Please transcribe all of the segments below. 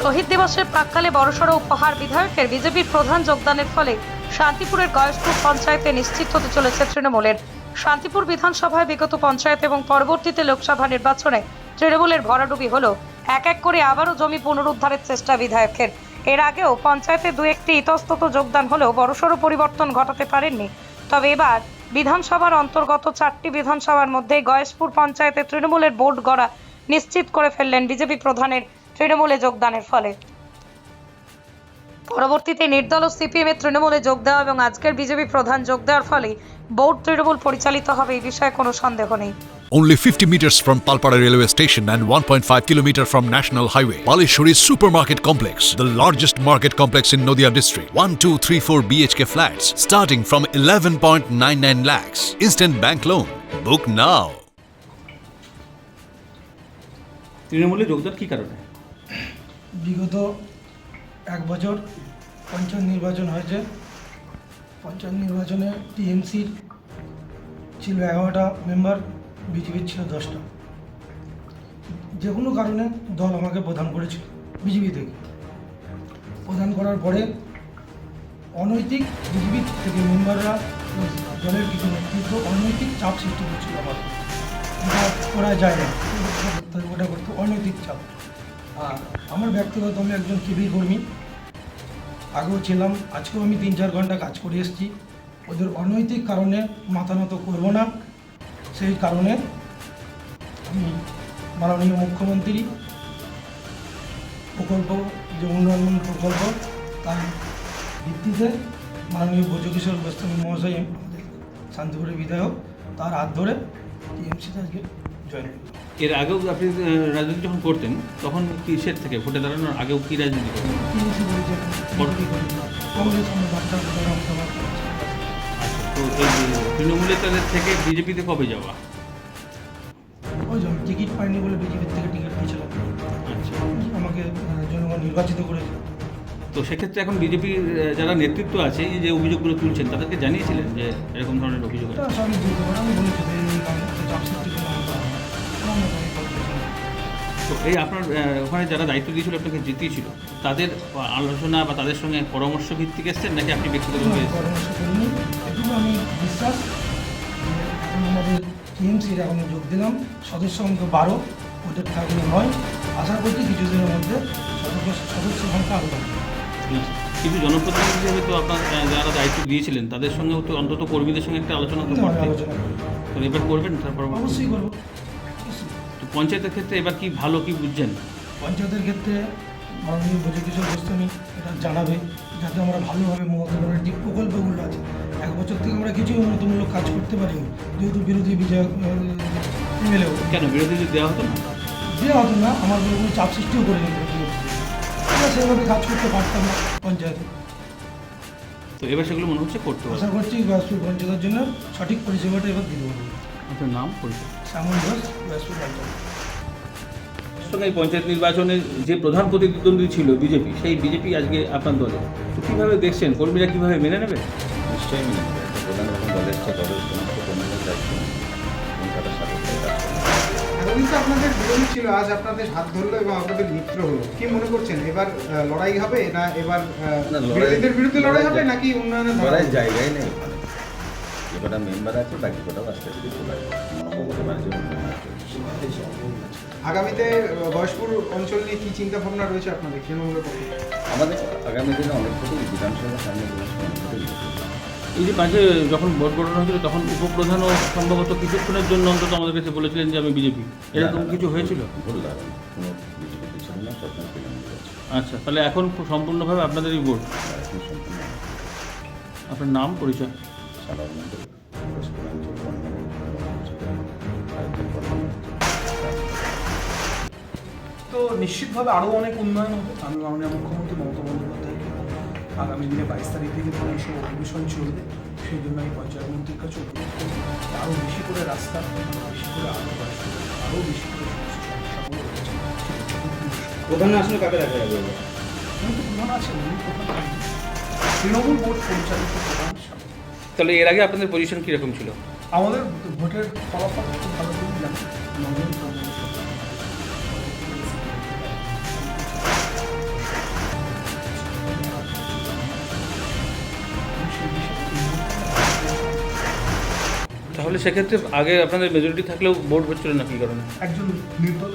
শহীদ দিবসের প্রাককালে বড়সড় উপহার বিধায়কের বিজেপির প্রধান যোগদানের ফলে শান্তিপুরের গয়েশপুর পঞ্চায়েতে নিশ্চিত হতে চলেছে তৃণমূলের। শান্তিপুর বিধানসভায় বিগত পঞ্চায়েত এবং পরবর্তীতে লোকসভা নির্বাচনে তৃণমূলের ভরাডুবি হলো। এক এক করে আবারও জমি পুনরুদ্ধারের চেষ্টা বিধায়কের। এর আগেও পঞ্চায়েতে দু একটি ইতস্তত যোগদান হলেও বড়সড় পরিবর্তন ঘটাতে পারেননি। তবে এবার বিধানসভার অন্তর্গত চারটি বিধানসভার মধ্যে গয়েশপুর পঞ্চায়েতে তৃণমূলের বোর্ড গড়া নিশ্চিত করে ফেললেন বিজেপি প্রধানের তৃণমূলে যোগদানের ফলে পরবর্তীতে নির্দল ও সিপিএম এর তৃণমূলে যোগ দেওয়া এবং আজকের বিজেপি প্রধান যোগ দেওয়ার ফলে বোর্ড তৃণমূল পরিচালিত হবে এই বিষয়ে কোনো সন্দেহ নেই Only 50 meters from Palpara railway station and 1.5 kilometer from National Highway. Palishuri Supermarket Complex, the largest market complex in Noida district. 1, 2, 3, 4 BHK flats starting from 11.99 lakhs. Instant bank loan. Book now. তৃণমূলে যোগদান কী কারণে বিগত এক বছর পঞ্চায়েত নির্বাচন হয়েছে। পঞ্চায়েত নির্বাচনে টিএমসির ছিল এগারোটা মেম্বার বিজেপির ছিল দশটা। যে কোনো কারণে দল আমাকে প্রদান করেছিল, বিজেপি থেকে। প্রদান করার পরে অনৈতিক বিজেপি থেকে মেম্বাররা দলের কিছু নেতৃত্ব অনৈতিক চাপ সৃষ্টি করছিল আমার। করা যায় না। ওটা করতে অনৈতিক চাপ। আর আমার ব্যক্তিগত আমি একজন কেবি কর্মী। আগেও ছিলাম, আজকেও আমি তিন চার ঘণ্টা কাজ করে এসেছি। ওদের অনৈতিক কারণে মাথা নত করব না। সেই কারণে আমি মাননীয় মুখ্যমন্ত্রী প্রকল্প, যে উন্নয়ন প্রকল্প, তার ভিত্তিতে মাননীয় ব্রজকিশোর গোস্বামী মহাশয় শান্তিপুরের বিধায়ক, তার হাত ধরে টিএমসিতে আজকে জয়েন এর আগেও আপনি রাজনীতি যখন করতেন তখন কিসের থেকে ভোটে দাঁড়ানোর আগেও কি রাজনীতি করতেন? তৃণমূলে তাদের থেকে বিজেপিতে কবে যাওয়া? ওই টিকিট পাইনি বলে বিজেপির থেকে টিকিট পেয়েছিলাম আচ্ছা। আমাকে জনগণ নির্বাচিত করেছে। তো সেক্ষেত্রে এখন বিজেপির যারা নেতৃত্ব আছে এই যে অভিযোগগুলো তুলছেন তাদেরকে জানিয়েছিলেন যে এরকম ধরনের অভিযোগ আছে? তো এই আপনার ওখানে যারা দায়িত্ব দিয়েছিল আপনাকে জিতিয়েছিল তাদের আলোচনা বা তাদের সঙ্গে পরামর্শ ভিত্তিক এসছেন নাকি আপনি ব্যক্তিগতভাবে এটুকু আমি বিশ্বাস এখন আমাদের টিএমসির এখন যোগ দিলাম। সদস্য সংখ্যা বারো ওদের থাকলে নয়। আশা করছি কিছুদিনের মধ্যে সদস্য সংখ্যা আরও কিন্তু জনপ্রতিনিধি হিসেবে তো আপনার যারা দায়িত্ব দিয়েছিলেন তাদের সঙ্গেও তো অন্তত কর্মীদের সঙ্গে একটা আলোচনা তো আমি করতেন আলোচনা করব তো এবার করবেন তারপর অবশ্যই করব। পঞ্চায়েতের ক্ষেত্রে এবার কি ভালো কি বুঝছেন? পঞ্চায়েতের ক্ষেত্রে মাননীয় ব্রজকিশোর গোস্বামী এটা জানাবে যাতে আমরা ভালোভাবে মমতা ব্যানার্জির যে প্রকল্পগুলো আছে। এক বছর থেকে আমরা কিছু উন্নতমূলক কাজ করতে পারিনি যেহেতু বিরোধী বিজয়ক এমএলএও কেন বিরোধীদের দেওয়া হতো না? দেওয়া হতো না আমার কোনো চাপ সৃষ্টিও করিনি আমরা সেভাবে কাজ করতে পারতাম না পঞ্চায়েতে। তো এবার সেগুলো মনে হচ্ছে করতে হবে। আশা করছি পঞ্চায়েতের জন্য সঠিক পরিষেবাটা এবার দিতে পারব আপনার নাম পরিচয়? শ্যামল ঘোষ পঞ্চায়েত। সঙ্গে পঞ্চায়েত নির্বাচনে যে প্রধান প্রতিদ্বন্দ্বী ছিল বিজেপি সেই বিজেপি আজকে আপনার দলে। তো কীভাবে দেখছেন কর্মীরা কীভাবে মেনে নেবে? নিশ্চয়ই মেনে নেবে। প্রধান রকম দলের চেয়ে দলের সমস্ত কর্মীদের দায়িত্ব এতদিন তো আপনাদের বিরোধী ছিল আজ আপনাদের হাত ধরলো এবং আপনাদের মিত্র হলো। কি মনে করছেন এবার লড়াই হবে না এবার লড়াই- বিরোধীদের বিরুদ্ধে লড়াই হবে নাকি উন্নয়নের হবে? জায়গায় নেই। কটা মেম্বার আছে বাকি কটাও আস্তে আস্তে চলে। আগামীতে বয়স্পুর অঞ্চল নিয়ে কি চিন্তা ভাবনা রয়েছে আপনাদের তৃণমূলের পক্ষে? আমাদের আগামী দিনে অনেক কিছু সামনে বিধানসভা হবে। এই যে মাঝে যখন ভোট গঠন হয়েছিল তখন উপপ্রধানও সম্ভবত কিছুক্ষণের জন্য অন্তত আমাদের কাছে বলেছিলেন যে আমি বিজেপি। এরকম কিছু হয়েছিল? আচ্ছা তাহলে এখন সম্পূর্ণভাবে আপনাদেরই ভোট? আপনার নাম পরিচয়? সাধারণ মন্ডল পশ্চিমাঞ্চল তো নিশ্চিতভাবে আরও অনেক উন্নয়ন হবে আমি মাননীয় মুখ্যমন্ত্রী মমতা বন্দ্যোপাধ্যায়কে আগামী দিনে বাইশ তারিখ থেকে যখন এইসব অধিবেশন চলবে সেই জন্য আমি পঞ্চায়েত মন্ত্রীর কাছে অনুরোধ আরও বেশি করে রাস্তা বেশি করে আলো আরও বেশি করে প্রধান আসলে কাকে রাখা যাবে তো প্রধান থাকবেন। তৃণমূল বোর্ড পরিচালিত প্রধান। তাহলে এর আগে আপনাদের পজিশন কীরকম ছিল? আমাদের ভোটের ফলাফল তাহলে সেক্ষেত্রে আগে আপনাদের মেজরিটি থাকলেও ভোট হচ্ছিল না কি কারণে? একজন নির্দল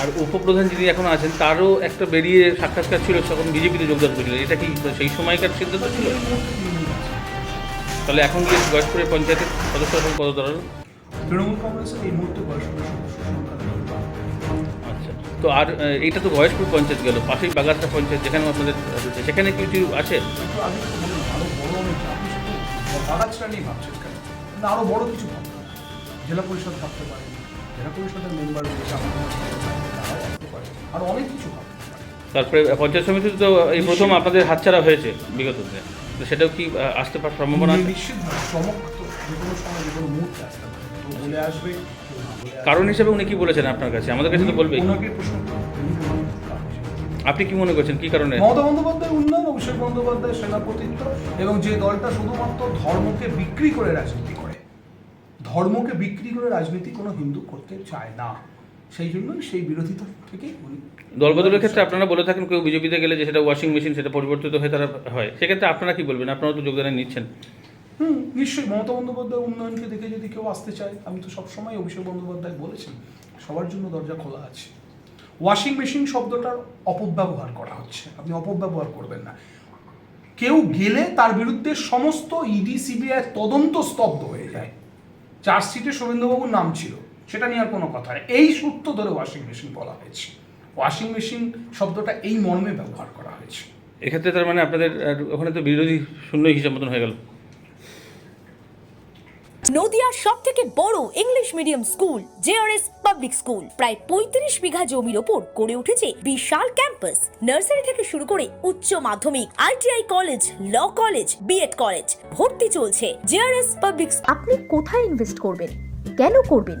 আর উপপ্রধান যিনি এখন আছেন তারও একটা বেরিয়ে সাক্ষাৎকার ছিল তখন বিজেপিতে যোগদান করেছিলেন এটা কি সেই সময়কার সিদ্ধান্ত ছিল। তাহলে এখন গিয়ে গয়েশপুরের পঞ্চায়েতের সদস্য এখন কত দাঁড়াল তৃণমূল কংগ্রেসের এই মুহূর্তে। আচ্ছা তো আর এইটা তো গয়েশপুর পঞ্চায়েত গেল পাশেই বাগাসটা পঞ্চায়েত যেখানে আপনাদের সেখানে কি কিছু আছে আরও নিয়ে ভাবছেন না আরও বড় কিছু। জেলা পরিষদ ভাবতে পারেন জেলা পরিষদের মেম্বার রয়েছে আমাদের আর অনেক কিছু তারপরে পঞ্চায়েত সমিতিতে তো এই প্রথম আপনাদের হাতছাড়া হয়েছে বিগত দিনে। তো সেটাও কি আসতে পারার সম্ভাবনা আছে? নিশ্চিতভাবে চমক তো যে কোনো সময় যে কোনো মুহূর্তে আসতে পারে। তো বলে আসবে। কারণ হিসেবে উনি কি বলেছেন আপনার কাছে? আমাদের কাছে তো ওনাকে প্রশ্ন হিসেবে। আপনি কি মনে করছেন? কি কারণে? মমতা বন্দ্যোপাধ্যায় উন্নয়ন অভিষেক বন্দ্যোপাধ্যায় সেনাপতিত্ব এবং যে দলটা শুধুমাত্র ধর্মকে বিক্রি করে রাজনীতি করে ধর্মকে বিক্রি করে রাজনীতি কোনো হিন্দু করতে চায় না। সেই জন্যই সেই বিরোধিতা থেকে উনি দলবদলের ক্ষেত্রে আপনারা বলে থাকেন কেউ বিজেপিতে গেলে যে সেটা ওয়াশিং মেশিন সেটা পরিবর্তিত হয়ে তারা হয়। সেক্ষেত্রে আপনারা কি বলবেন? আপনারা তো যোগদানে নিচ্ছেন। হুম নিশ্চয়ই। মমতা বন্দ্যোপাধ্যায় উন্নয়নকে দেখে যদি কেউ আসতে চায় আমি তো সবসময় অভিষেক বন্দ্যোপাধ্যায় বলেছেন সবার জন্য দরজা খোলা আছে। ওয়াশিং মেশিন শব্দটার অপব্যবহার করা হচ্ছে। আপনি অপব্যবহার করবেন না। কেউ গেলে তার বিরুদ্ধে সমস্ত ইডি সিবিআই তদন্ত স্তব্ধ হয়ে যায়। চার্জশিটে শুভেন্দুবাবুর নাম ছিল। সেটা নিয়ে আর কোনো কথা নেই। এই সূত্র ধরে ওয়াশিং মেশিন বলা হয়েছে। ওয়াশিং মেশিন শব্দটা এই মর্মে ব্যবহার করা হয়েছে। এক্ষেত্রে তার মানে আপনাদের ওখানে তো বিরোধী শূন্য হিসাব মতন হয়ে গেল। নদিয়ার সব থেকে বড় English medium school JRS public school প্রায় পঁয়ত্রিশ বিঘা জমির ওপর গড়ে উঠেছে বিশাল ক্যাম্পাস নার্সারি থেকে শুরু করে উচ্চ মাধ্যমিক ITI college law college BEd college ভর্তি চলছে। জেআরএস পাবলিক আপনি কোথায় ইনভেস্ট করবেন? কেন করবেন?